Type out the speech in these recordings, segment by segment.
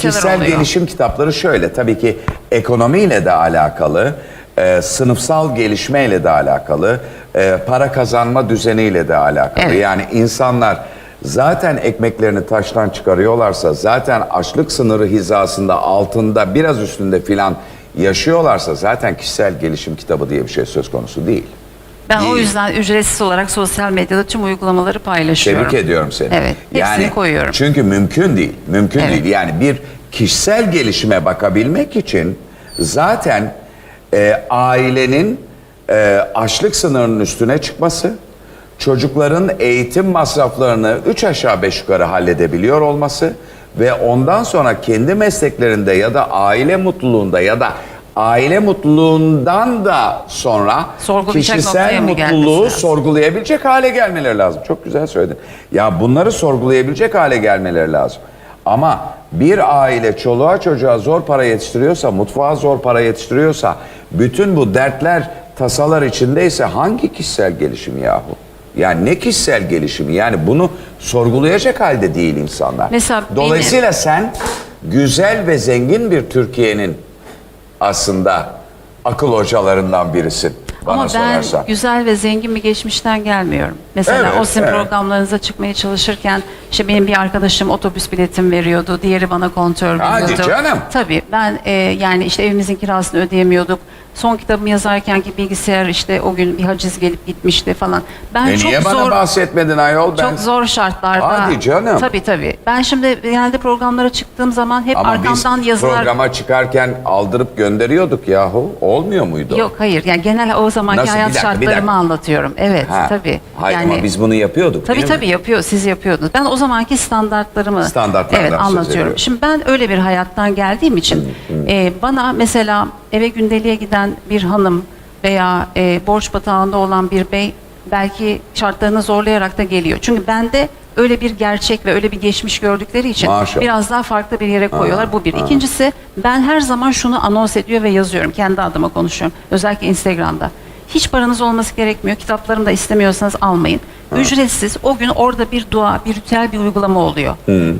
Kişisel oluyor. gelişim kitapları şöyle tabii ki ekonomiyle de alakalı, e, sınıfsal gelişmeyle de alakalı, e, para kazanma düzeniyle de alakalı. Evet. Yani insanlar zaten ekmeklerini taştan çıkarıyorlarsa, zaten açlık sınırı hizasında altında biraz üstünde filan yaşıyorlarsa zaten kişisel gelişim kitabı diye bir şey söz konusu değil. Ben o yüzden ücretsiz olarak sosyal medyada tüm uygulamaları paylaşıyorum. Tebrik ediyorum seni. Evet, hepsini koyuyorum. Çünkü mümkün değil. Mümkün Evet. değil. Yani bir kişisel gelişime bakabilmek için zaten e, ailenin e, açlık sınırının üstüne çıkması, çocukların eğitim masraflarını üç aşağı beş yukarı halledebiliyor olması ve ondan sonra kendi mesleklerinde ya da aile mutluluğunda ya da aile mutluluğundan da sonra kişisel mutluluğu sorgulayabilecek hale gelmeleri lazım. Çok güzel söyledin. Ya bunları sorgulayabilecek hale gelmeleri lazım. Ama bir aile çoluğa çocuğa zor para yetiştiriyorsa, mutfağa zor para yetiştiriyorsa, bütün bu dertler, tasalar içindeyse hangi kişisel gelişim yahu? Yani ne kişisel gelişimi? Yani bunu sorgulayacak halde değil insanlar. Mesela benim- Dolayısıyla sen güzel ve zengin bir Türkiye'nin aslında akıl hocalarından birisin bana Ama ben sorarsan. güzel ve zengin bir geçmişten gelmiyorum. Mesela Evet, o sizin evet. programlarınıza çıkmaya çalışırken işte benim bir arkadaşım otobüs biletim veriyordu. Diğeri bana kontör Hadi canım. Tabii ben e, yani işte evimizin kirasını ödeyemiyorduk. Son kitabımı yazarken ki bilgisayar işte o gün bir haciz gelip gitmişti falan. Ben E çok niye bana zor bahsetmedin ayol? Ben... çok zor şartlarda. Hadi canım. Tabii tabii. Ben şimdi genelde programlara çıktığım zaman hep Ama arkamdan biz yazılar programa çıkarken aldırıp gönderiyorduk yahu. Olmuyor muydu? Yok hayır. Yani genel o zamanki Nasıl? Bir hayat dakika, bir şartlarımı dakika. anlatıyorum. Evet Ha. tabii. Hayır yani ama biz bunu yapıyorduk Tabii değil mi? tabii yapıyor. Siz yapıyordunuz. Ben o zamanki standartlarımı Standartlardan evet, söz anlatıyorum. ediyorum. Şimdi ben öyle bir hayattan geldiğim için e, bana mesela eve gündeliğe giden bir hanım veya e, borç batağında olan bir bey belki şartlarını zorlayarak da geliyor. Çünkü bende öyle bir gerçek ve öyle bir geçmiş gördükleri için Maşallah. biraz daha farklı bir yere koyuyorlar. Bu bir. İkincisi ben her zaman şunu anons ediyor ve yazıyorum. Kendi adıma konuşuyorum. Özellikle Instagram'da. Hiç paranız olması gerekmiyor. Kitaplarımı da istemiyorsanız almayın. Ücretsiz o gün orada bir dua, bir ritüel bir uygulama oluyor.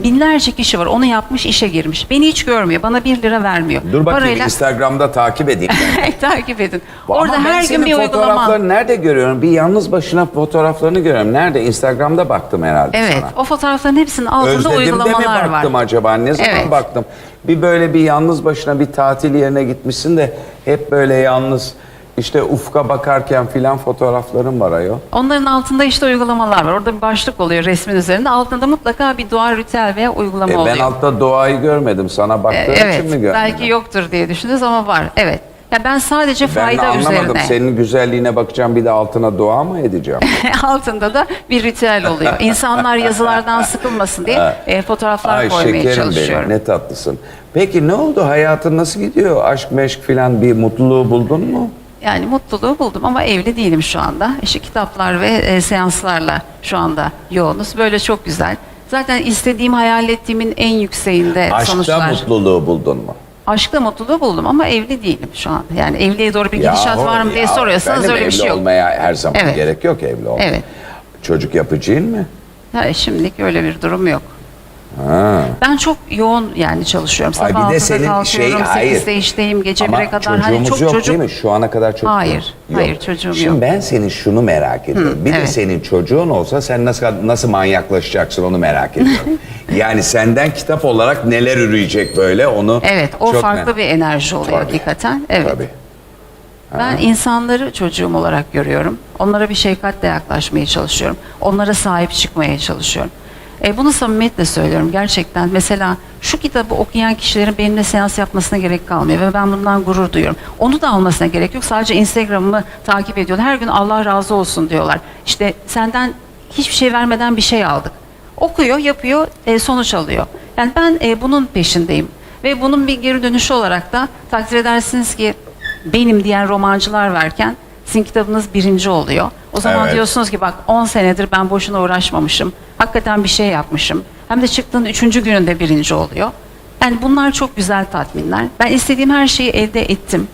Binlerce kişi var. Onu yapmış, işe girmiş. Beni hiç görmüyor. Bana bir lira vermiyor. Dur bakayım Parayla Instagram'da takip edeyim. takip edin. Ama Orada her gün bir uygulama. fotoğraflarını nerede görüyorum? Bir yalnız başına fotoğraflarını görüyorum. Nerede? Instagram'da baktım herhalde Evet. sana. O fotoğrafların hepsinin altında Özledim'de mi uygulamalar var. baktım acaba? Ne zaman Evet. baktım? Bir böyle bir yalnız başına bir tatil yerine gitmişsin de hep böyle yalnız işte ufka bakarken filan fotoğraflarım var ayol. Onların altında işte uygulamalar var. Orada bir başlık oluyor resmin üzerinde. Altında mutlaka bir dua, ritüel veya uygulama E, oluyor. ben altta doğayı görmedim. Sana baktığım Ee, evet. için mi görmedim? Belki yoktur diye düşündünüz ama var. Evet. Ya ben sadece Ben fayda anlamadım. üzerine. Senin güzelliğine bakacağım bir de altına dua mı edeceğim? altında da bir ritüel oluyor. İnsanlar yazılardan sıkılmasın diye e, fotoğraflar Ay koymaya şekerim çalışıyorum. benim ne tatlısın. Peki ne oldu? Hayatın nasıl gidiyor? Aşk meşk filan bir mutluluğu buldun mu? Yani mutluluğu buldum ama evli değilim şu anda. İşte kitaplar ve e, seanslarla şu anda yoğunuz. Böyle çok güzel. Zaten istediğim, hayal ettiğimin en yükseğinde Aşkta sonuçlar. mutluluğu buldun mu? Aşkta mutluluğu buldum ama evli değilim şu an. Yani evliliğe doğru bir gidişat Yahu, var mı diye ya soruyorsanız öyle bir evli şey yok. olmaya her zaman Evet. gerek yok evli olmaya. Evet. Çocuk yapıcıyın mı? Ha, şimdilik öyle bir durum yok. Ha. Ben çok yoğun yani çalışıyorum. Ay Sabah bir de 6'da senin kalkıyorum, şey hayır. 8'de işteyim, gece Ama 1'e kadar. çocuğumuz Hani çok yok çocuk. değil mi? Şu ana kadar çok Hayır, hayır, çocuğum Şimdi yok. ben senin şunu merak ediyorum. bir de evet. senin çocuğun olsa sen nasıl nasıl manyaklaşacaksın onu merak ediyorum. yani senden kitap olarak neler üreyecek böyle onu Evet, o çok farklı merak- bir enerji oluyor Tabii. hakikaten. Evet. Tabii. Ben insanları çocuğum olarak görüyorum. Onlara bir şefkatle yaklaşmaya çalışıyorum. Onlara sahip çıkmaya çalışıyorum. E, bunu samimiyetle söylüyorum gerçekten. Mesela şu kitabı okuyan kişilerin benimle seans yapmasına gerek kalmıyor ve ben bundan gurur duyuyorum. Onu da almasına gerek yok. Sadece Instagram'ımı takip ediyorlar. Her gün Allah razı olsun diyorlar. İşte senden hiçbir şey vermeden bir şey aldık. Okuyor, yapıyor, e, sonuç alıyor. Yani ben e, bunun peşindeyim. Ve bunun bir geri dönüşü olarak da takdir edersiniz ki benim diyen romancılar varken sizin kitabınız birinci oluyor. O zaman Evet. diyorsunuz ki bak 10 senedir ben boşuna uğraşmamışım. Hakikaten bir şey yapmışım. Hem de çıktığın üçüncü gününde birinci oluyor. Yani bunlar çok güzel tatminler. Ben istediğim her şeyi elde ettim.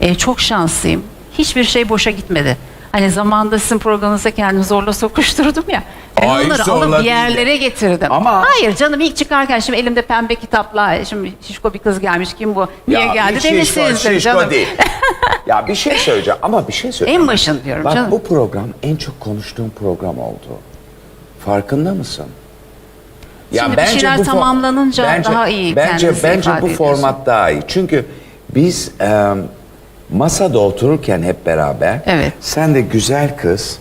Ee, çok şanslıyım. Hiçbir şey boşa gitmedi. Hani zamanında sizin programınıza kendimi zorla sokuşturdum ya. Ben Ay, onları zorla alıp bir değil. yerlere getirdim. Ama- Hayır canım ilk çıkarken şimdi elimde pembe kitapla şimdi şişko bir kız gelmiş kim bu niye Ya geldi hiç şişko, demişsinizdir şişko canım. değil. ya bir şey söyleyeceğim ama bir şey söyleyeceğim. En başın diyorum Bak canım. bu program en çok konuştuğum program oldu. Farkında mısın? Şimdi bir şeyler fo- tamamlanınca daha iyi Bence kendinizi bence ifade bu ediyorsun. format daha iyi. Çünkü biz e, masada otururken hep beraber Evet. sen de güzel kız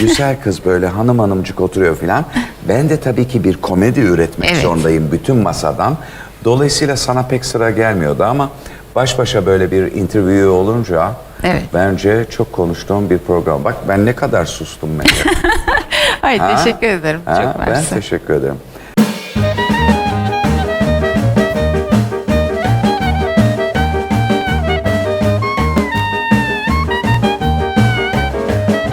güzel kız böyle hanım hanımcık oturuyor filan. Ben de tabii ki bir komedi üretmek Evet. zorundayım bütün masadan. Dolayısıyla sana pek sıra gelmiyordu ama baş başa böyle bir interview olunca Evet. bence çok konuştuğum bir program. Bak ben ne kadar sustum mesela. Hayır Ha? teşekkür ederim. Ha, Çok ben mersi. teşekkür ederim.